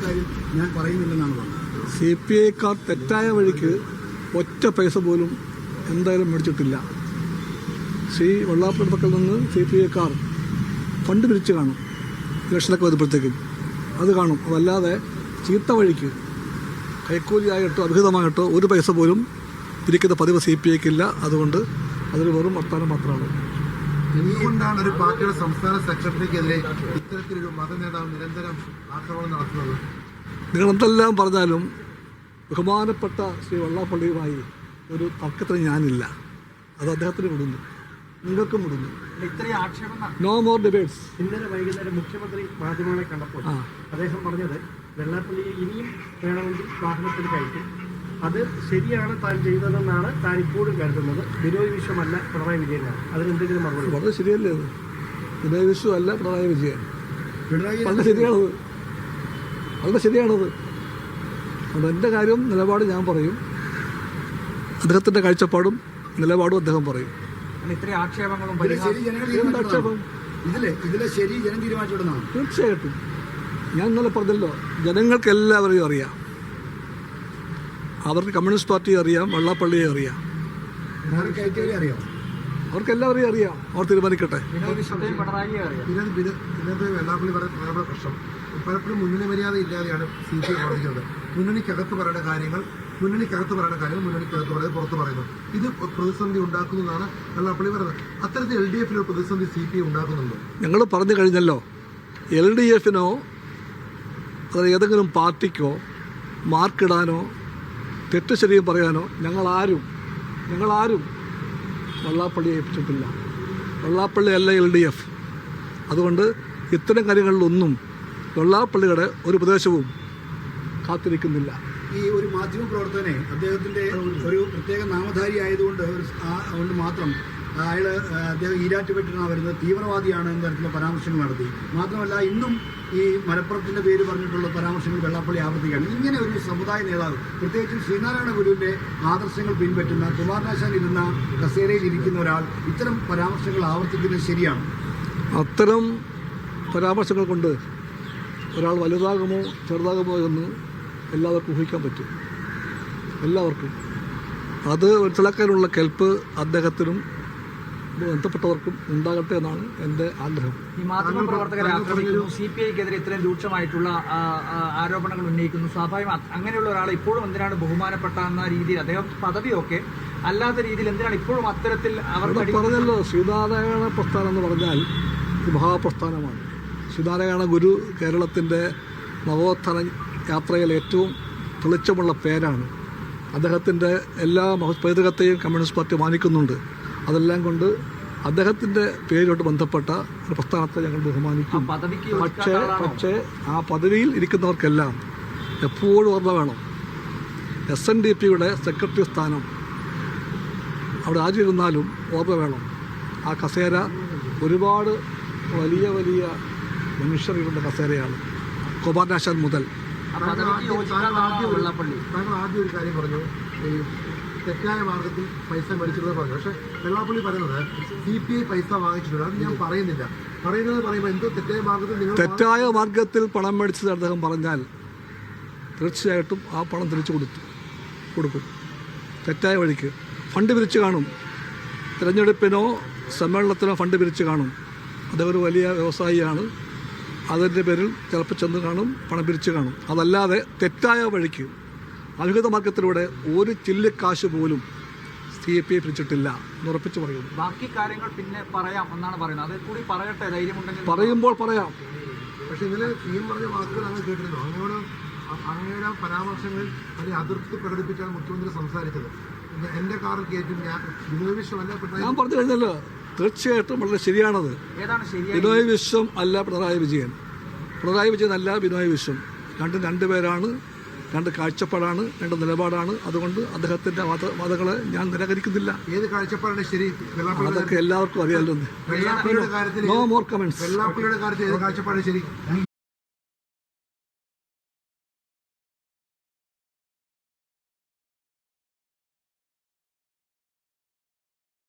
ഇക്കാര്യം ഞാൻ പറയുന്നില്ലെന്നാണ് C P ഐക്കാർ തെറ്റായ വഴിക്ക് ഒറ്റ പൈസ പോലും എന്തായാലും മേടിച്ചിട്ടില്ല. ശ്രീ വെള്ളാപ്പുറത്തക്കൽ നിന്ന് സി പി ഐക്കാർ ഫണ്ട് പിരിച്ച് കാണും. ഇലക്ഷനൊക്കെ വരുമ്പോഴത്തേക്കും. അത് കാണും. അതല്ലാതെ ചീത്ത വഴിക്ക് കൈക്കൂലിയായിട്ടോ അഭിഹിതമായിട്ടോ ഒരു പൈസ പോലും പിരിക്കുന്ന പതിവ് സി പി ഐക്കില്ല അതുകൊണ്ട് അതൊരു വെറും വർത്തമാനം മാത്രമാണ്. എന്തുകൊണ്ടാണ് ഒരു പാർട്ടിയുടെ സംസ്ഥാന സെക്രട്ടറിക്കെതിരെ ഇത്തരത്തിലൊരു മത നേതാവ് നിരന്തരം ആക്രമണം നടത്തുന്നത്? നിങ്ങൾ എന്തെല്ലാം പറഞ്ഞാലും ബഹുമാനപ്പെട്ട ശ്രീ വള്ളാപ്പള്ളിയുമായി ഒരു തർക്കത്തിന് ഞാനില്ല. അത് അദ്ദേഹത്തിന് വിടുന്നു നിങ്ങൾക്കും വിടുന്നു ഇത്രയും ആക്ഷേപം നോ മോർ ഡിബേറ്റ്സ് ഇന്നലെ വൈകുന്നേരം മുഖ്യമന്ത്രി മാധ്യമങ്ങളെ കണ്ടപ്പോൾ അദ്ദേഹം പറഞ്ഞത് വെള്ളാപ്പള്ളിയെ ഇനിയും വേണമെങ്കിൽ വാഹനത്തിൽ കയറ്റും. അത് ശരിയാണ് താൻ ചെയ്തതെന്നാണ് താൻ ഇപ്പോഴും കരുതുന്നത്. ബിനോയ് വിശ്വമല്ല പിണറായി വിജയനാണ് അതിനെന്തെങ്കിലും മറുപടി? വളരെ ശരിയല്ലേ അത് ബിനോയ് വിശ്വ അല്ല പിണറായി വിജയൻ. പിണറായി വളരെ ശരിയാണത്. വളരെ ശരിയാണത്. അതുകൊണ്ട് എന്റെ കാര്യവും നിലപാട് ഞാൻ പറയും. അദ്ദേഹത്തിന്റെ കാഴ്ചപ്പാടും നിലപാടും അദ്ദേഹം പറയും. ഇത്രയും ആക്ഷേപങ്ങളും ആക്ഷേപം? തീർച്ചയായിട്ടും. ഞാൻ ഇന്നലെ പറഞ്ഞല്ലോ ജനങ്ങൾക്ക് എല്ലാവരെയും അറിയാം. അവർക്ക് കമ്മ്യൂണിസ്റ്റ് പാർട്ടിയെ അറിയാം വള്ളാപ്പള്ളിയെ അറിയാം. അവർക്ക് എല്ലാവരെയും അറിയാം. അവർ തീരുമാനിക്കട്ടെ. വെള്ളാപ്പള്ളി പറയുന്ന പ്രശ്നം. പലപ്പോഴും മുന്നണി മര്യാദ ഇല്ലാതെയാണ് സി പി ഐ പ്രവർത്തിക്കുന്നത്. മുന്നണിക്കകത്ത് പറയുന്ന കാര്യങ്ങൾ മുന്നണിക്കകത്ത് പറയുന്ന കാര്യങ്ങൾ മുന്നണിക്കകത്ത് പറയുന്നത് പുറത്ത് പറയുന്നു. ഇത് പ്രതിസന്ധി ഉണ്ടാക്കുന്നതാണ് വെള്ളാപ്പള്ളി പറയുന്നത് അത്തരത്തിൽ എൽ ഡി എഫിൽ ഒരു പ്രതിസന്ധി സി പി ഐ ഉണ്ടാക്കുന്നുണ്ടോ? ഞങ്ങൾ പറഞ്ഞു കഴിഞ്ഞല്ലോ. എൽ ഡി എഫിനോ അത് ഏതെങ്കിലും പാർട്ടിക്കോ മാർക്കിടാനോ തെറ്റ് ശരിയും പറയാനോ? ഞങ്ങളാരും ഞങ്ങളാരും വള്ളാപ്പള്ളിയെ ഏൽപ്പിച്ചിട്ടില്ല. വെള്ളാപ്പള്ളി അല്ല എൽ ഡി എഫ്. അതുകൊണ്ട് ഇത്തരം കാര്യങ്ങളിലൊന്നും വെള്ളാപ്പള്ളിയുടെ ഒരു ഉപദേശവും കാത്തിരിക്കുന്നില്ല. ഈ ഒരു മാധ്യമ പ്രവർത്തകനെ അദ്ദേഹത്തിന്റെ ഒരു പ്രത്യേക നാമധാരി ആയതുകൊണ്ട് അതുകൊണ്ട് മാത്രം അയാൾ ആ, അദ്ദേഹം ഈരാറ്റുപെട്ടിനാണ് വരുന്നത്. തീവ്രവാദിയാണ് എന്ന തരത്തിലുള്ള പരാമർശങ്ങൾ നടത്തി. മാത്രമല്ല ഇന്നും ഈ മലപ്പുറത്തിന്റെ പേര് പറഞ്ഞിട്ടുള്ള പരാമർശങ്ങൾ വെള്ളാപ്പള്ളി ആവർത്തിക്കുകയാണ്. ഇങ്ങനെ ഒരു സമുദായ നേതാവ് പ്രത്യേകിച്ചും ശ്രീനാരായണ ഗുരുവിന്റെ ആദർശങ്ങൾ പിൻപറ്റുന്ന കുമാരനാശാൻ ഇരുന്ന കസേരയിൽ ഇരിക്കുന്ന ഒരാൾ ഇത്തരം പരാമർശങ്ങൾ ആവർത്തിക്കുന്നത് ശരിയാണ്. അത്തരം പരാമർശങ്ങൾ കൊണ്ട് ഒരാൾ വലുതാകുമോ ചെറുതാകുമോ എന്ന് എല്ലാവർക്കും ഊഹിക്കാൻ പറ്റും. എല്ലാവർക്കും. അത് മനസ്സിലാക്കാനുള്ള കെൽപ്പ് അദ്ദേഹത്തിനും ബന്ധപ്പെട്ടവർക്കും ഉണ്ടാകട്ടെ എന്നാണ് എന്റെ ആഗ്രഹം. ഈ മാധ്യമ പ്രവർത്തകരെ ആക്രമിക്കുന്നു സി പി ഐക്കെതിരെ ഇത്രയും രൂക്ഷമായിട്ടുള്ള ആരോപണങ്ങൾ ഉന്നയിക്കുന്നു. സ്വാഭാവികം അങ്ങനെയുള്ള ഒരാൾ ഇപ്പോഴും എന്തിനാണ് ബഹുമാനപ്പെട്ട എന്ന രീതിയിൽ അദ്ദേഹം പദവിയൊക്കെ അല്ലാത്ത രീതിയിൽ എന്തിനാണ് ഇപ്പോഴും അത്തരത്തിൽ അവർ പറഞ്ഞല്ലോ ശ്രീനാരായണ പ്രസ്ഥാനം എന്ന് പറഞ്ഞാൽ മഹാപ്രസ്ഥാനമാണ്. ശ്രീനാരായണ ഗുരു കേരളത്തിന്റെ നവോത്ഥാന യാത്രയിൽ ഏറ്റവും തെളിച്ചമുള്ള പേരാണ്. അദ്ദേഹത്തിന്റെ എല്ലാ പൈതൃകത്തെയും കമ്മ്യൂണിസ്റ്റ് പാർട്ടി മാനിക്കുന്നുണ്ട്. അതെല്ലാം കൊണ്ട് അദ്ദേഹത്തിന്റെ പേരുമായിട്ട് ബന്ധപ്പെട്ട ഒരു പ്രസ്ഥാനത്തെ ഞങ്ങൾ ബഹുമാനിക്കും. പദവിക്ക് പക്ഷേ പക്ഷേ ആ പദവിയിൽ ഇരിക്കുന്നവർക്കെല്ലാം എപ്പോഴും ഓർമ്മ വേണം. എസ് എൻ ഡി പിയുടെ സെക്രട്ടറി സ്ഥാനം അവിടെ ആരിരുന്നാലും ഓർമ്മ വേണം. ആ കസേര ഒരുപാട് വലിയ വലിയ മനുഷ്യരുടെ കസേരയാണ്. കുമാരനാശാൻ മുതൽ. താങ്കൾ ആദ്യം ഒരു കാര്യം പറഞ്ഞു. ഈ തെറ്റായ മാർഗത്തിൽ പൈസ മേടിച്ചിട്ടുള്ള പറഞ്ഞു. പക്ഷെ വെള്ളാപ്പള്ളി പറയുന്നത് സി പി ഐ പൈസ വാങ്ങിച്ചിട്ടുണ്ട്. അത് ഞാൻ പറയുന്നില്ല. പറയുന്നത് പറയുമ്പോൾ എന്തോ തെറ്റായ മാർഗത്തിൽ നിങ്ങൾ തെറ്റായ മാർഗത്തിൽ പണം മേടിച്ചത് അദ്ദേഹം പറഞ്ഞാൽ തീർച്ചയായിട്ടും ആ പണം തിരിച്ചു കൊടുത്തു. കൊടുക്കും. തെറ്റായ വഴിക്ക്. ഫണ്ട് പിരിച്ചു കാണും. തിരഞ്ഞെടുപ്പിനോ സമ്മേളനത്തിനോ ഫണ്ട് പിരിച്ചു കാണും. ഒരു വലിയ വ്യവസായിയാണ്. അതിന്റെ പേരിൽ ചിലപ്പോൾ ചെന്ന് കാണും പണം പിരിച്ചു കാണും. അതല്ലാതെ തെറ്റായ വഴിക്ക് അവിഹിത മാർഗത്തിലൂടെ ഒരു ചില്ലിക്കാശ് പോലും സി പി ഐ പിടിച്ചിട്ടില്ല എന്നുറപ്പിച്ച് പറയുന്നു. ബാക്കി കാര്യങ്ങൾ പിന്നെ പറയാം എന്നാണ് പറയുന്നത്. അത് കൂടി പറയട്ടെ ധൈര്യമുണ്ടെങ്കിൽ പറയുമ്പോൾ പറയാം. പക്ഷെ ഇതിൽ ഈ പറഞ്ഞ വാക്കുകൾ അങ്ങ് കേട്ടിരുന്നു അങ്ങോട് അ- അങ്ങയുടെ പരാമർശങ്ങളിൽ വലിയ അതിർത്തി പ്രകടിപ്പിച്ചാണ് മുഖ്യമന്ത്രി സംസാരിച്ചത്. എന്റെ കാറിൽ കയറ്റും ഞാൻ പിണറായി ഞാൻ പറഞ്ഞു കഴിഞ്ഞല്ലോ തീർച്ചയായിട്ടും വളരെ ശരിയാണത്. ബിനോയ് വിശ്വം അല്ല പിണറായി വിജയൻ. പിണറായി വിജയൻ അല്ല ബിനോയ് വിശ്വം. രണ്ടും രണ്ട് പേരാണ് രണ്ട് കാഴ്ചപ്പാടാണ് രണ്ട് നിലപാടാണ്. അതുകൊണ്ട് അദ്ദേഹത്തിന്റെ വാദങ്ങളെ ഞാൻ നിരാകരിക്കുന്നില്ല. ഏത് കാഴ്ചപ്പാടാണ് ശരി? അതൊക്കെ എല്ലാവർക്കും അറിയാമല്ലോ നോ മോർ കമൻസ് വെള്ളാപ്പള്ളിയുടെ കാര്യത്തിൽ ഏത് കാഴ്ചപ്പാടാണ് ശരി?